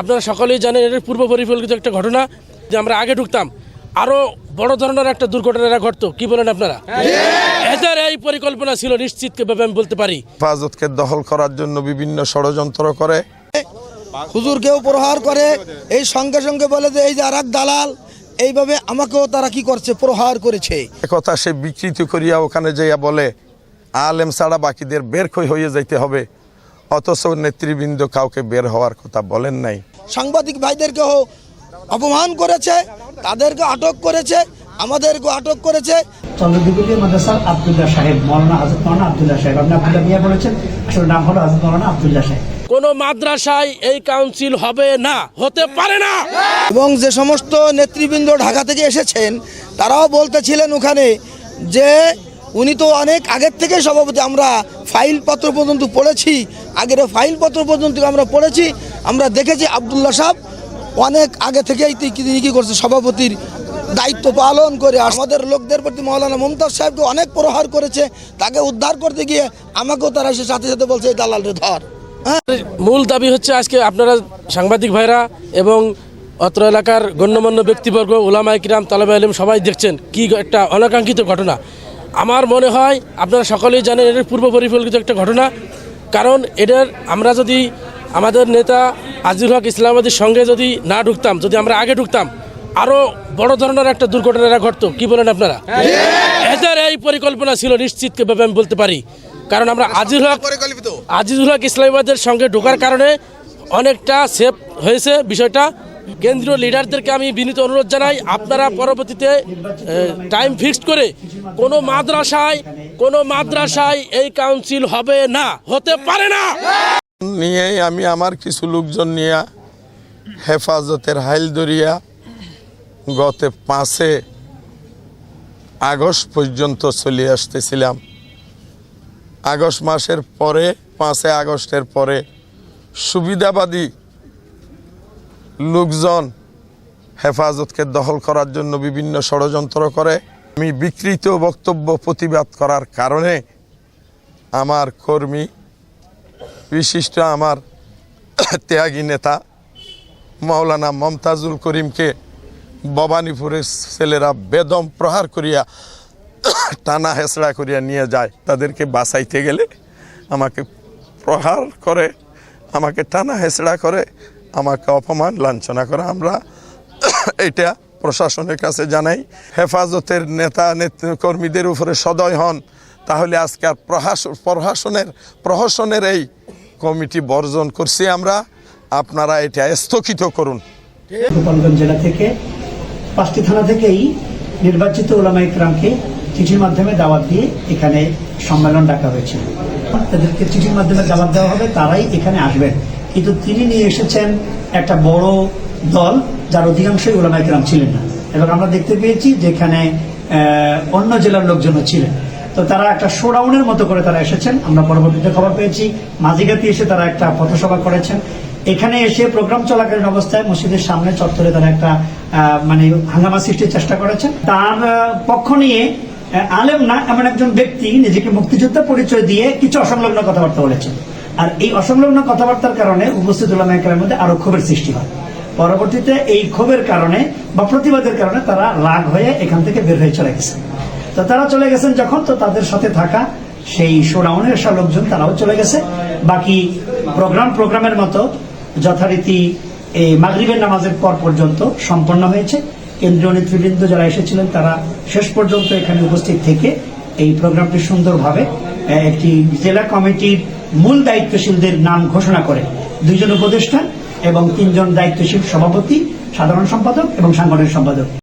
আপনারা সকলেই জানেন এর পূর্ব পরিকল্পিত একটা ঘটনা যে আমরা আগে ঢুকতাম। আরও বড় ধরনের একটা দুর্ঘটনা ঘটতো। কি বলেন আপনারা? এদের এই পরিকল্পনা ছিল নিশ্চিত ভাবে আমি বলতে পারি। হেফাজতকে দখল করার জন্য বিভিন্ন ষড়যন্ত্র করে। হুজুরকেও প্রহার করে এই সঙ্গে সঙ্গে বলে যে এই যে আর দালাল এইভাবে আমাকেও তারা কি করছে? প্রহার করেছে। কথা সে বিকৃতি করিয়া ওখানে যাইয়া বলে আলেম ছাড়া বাকিদের বের কই হয়ে যাইতে হবে। অথচ নেতৃবৃন্দ কাউকে বের হওয়ার কথা বলেন নাই। সাংবাদিক ভাইদেরকেও অপমান করেছে তাদেরকে আটক করেছে আমাদেরকেও আটক করেছে। চন্দ্রদিগুলি মাদ্রাসার আবদুল্লাহ সাহেব মৌলানা হাজরত মৌলানা আবদুল্লাহ সাহেব। আপনি আবদুল্লাহ মিয়া বলেছেন আসলে নাম হলো হাজরত মৌলানা আবদুল্লাহ সাহেব। কোন মাদ্রাসায় এই কাউন্সিল হবে না হতে পারে না। এবং যে সমস্ত নেতৃবৃন্দ ঢাকা থেকে এসেছেন তারাও বলতেছিলেন ওখানে যে উনি তো অনেক আগের থেকে সভাপতি। আমরা ফাইলপত্র পর্যন্ত পড়েছি আগের ফাইলপত্র পর্যন্ত আমরা পড়েছি। আমরা দেখেছি আবদুল্লাহ সাহেব অনেক আগে থেকেই তিনি কী করছে, সভাপতির দায়িত্ব পালন করে আমাদের লোকদের প্রতি মৌলানা মমতাজ সাহেবকে অনেক প্রহার করেছে। তাকে উদ্ধার করতে গিয়ে আমাকেও তারা এসে সাথে সাথে বলছে, এই দালালরে ধর। হ্যাঁ? মূল দাবি হচ্ছে আজকে আপনারা সাংবাদিক ভাইরা এবং অত্র এলাকার গণ্যমান্য ব্যক্তিবর্গ ওলামাই কিরাম তালেবা আলিম সবাই দেখছেন কি একটা অনাকাঙ্ক্ষিত ঘটনা। আমার মনে হয় আপনারা সকলেই জানেন এর পূর্ব পরিকল্পিত একটা ঘটনা। কারণ এটার আমরা যদি আমাদের নেতা আজির হক ইসলামাবাদীর সঙ্গে যদি না ঢুকতাম যদি আমরা আগে ঢুকতাম আরও বড় ধরনের একটা দুর্ঘটনা ঘটতো। কি বলেন আপনারা? এদের এই পরিকল্পনা ছিল নিশ্চিত ভাবে আমি বলতে পারি। কারণ আমরা আজির হক আজিজুল হক ইসলামাবাদের সঙ্গে ঢোকার কারণে অনেকটা সেফ হয়েছে বিষয়টা। কেন্দ্রীয় লিডারদেরকে আমি বিনীত অনুরোধ জানাই, আপনারা পরবর্তীতে টাইম ফিক্সড করে কোনো মাদ্রাসায় কোনো মাদ্রাসায় এই কাউন্সিল হবে না, হতে পারে না। নিয়ে আমি আমার কিছু লোকজন নিয়ে হেফাজতের হাইল দরিয়া গত পাঁচে আগস্ট পর্যন্ত চলে আসতেছিলাম। আগস্ট মাসের পরে, পাঁচে আগস্টের পরে সুবিধাবাদী লোকজন হেফাজতকে দখল করার জন্য বিভিন্ন ষড়যন্ত্র করে। আমি বিকৃত বক্তব্য প্রতিবাদ করার কারণে আমার কর্মী, বিশিষ্ট আমার ত্যাগী নেতা মাওলানা মমতাজুল করিমকে ভবানীপুরের ছেলেরা বেদম প্রহার করিয়া টানা হেসড়া করিয়া নিয়ে যায়। তাদেরকে বাঁচাইতে গেলে আমাকে প্রহার করে, আমাকে টানা হেসড়া করে আমাকে অপমান, লাঞ্ছনা করা আমরা। এটা প্রশাসনের কাছে জানাই। হেফাজতের নেতা কর্মীদের উপরে সদয় হন, তাহলে আজকে আর প্রশাসনের প্রহসনের এই কমিটি বর্জন করছি আমরা। আপনারা এটা স্থগিত করুন। গোপালগঞ্জ জেলা থেকে পাঁচটি থানা থেকেই নির্বাচিত ওলামা ইকরামকে চিঠির মাধ্যমে দাওয়াত দিয়ে এখানে সম্মেলন ডাকা হয়েছিল তাদেরকে চিঠির মাধ্যমে দাওয়াত দেওয়া হবে, তারাই এখানে আসবেন। কিন্তু তিনি নিয়ে এসেছেন একটা বড় দল, যার অধিকাংশই ওলামা ইকরাম ছিলেন না। এবং আমরা দেখতে পেয়েছি যেখানে অন্য জেলার লোকজনও ছিলেন। তো তারা একটা শোডাউনের মতো করে তারা এসেছেন। আমরা পরবর্তীতে খবর পেয়েছি মাঝিগাতি এসে তারা একটা পথসভা করেছেন। এখানে এসে প্রোগ্রাম চলাকালীন অবস্থায় মসজিদের সামনে চত্বরে তারা একটা মানে হাঙ্গামা সৃষ্টির চেষ্টা করেছেন। তার পক্ষ নিয়ে আলেম না, এমন একজন ব্যক্তি, নিজেকে মুক্তিযোদ্ধা পরিচয় দিয়ে কিছু অসংলগ্ন কথাবার্তা বলেছেন। আর এই অসংলগ্ন কথাবার্তার কারণে উপস্থিত উলামায়ের মধ্যে আরও ক্ষোভের সৃষ্টি হয়। পরবর্তীতে এই ক্ষোভের কারণে বা প্রতিবাদের কারণে তারা রাগ হয়ে এখান থেকে বের হয়ে চলে গেছেন তো তারা চলে গেছেন যখন, তো তাদের সাথে থাকা সেই শোডাউনের সব লোকজন তারাও চলে গেছে। বাকি প্রোগ্রাম প্রোগ্রামের মতো যথারীতি এই মাগরিবের নামাজের পর পর্যন্ত সম্পন্ন হয়েছে। কেন্দ্রীয় নেতৃবৃন্দ যারা এসেছিলেন তারা শেষ পর্যন্ত এখানে উপস্থিত থেকে এই প্রোগ্রামটি সুন্দরভাবে একটি জেলা কমিটির মূল দায়িত্বশীলদের নাম ঘোষণা করে। দুইজন উপদেষ্টা এবং তিনজন দায়িত্বশীল সভাপতি, সাধারণ সম্পাদক এবং সাংগঠনিক সম্পাদক।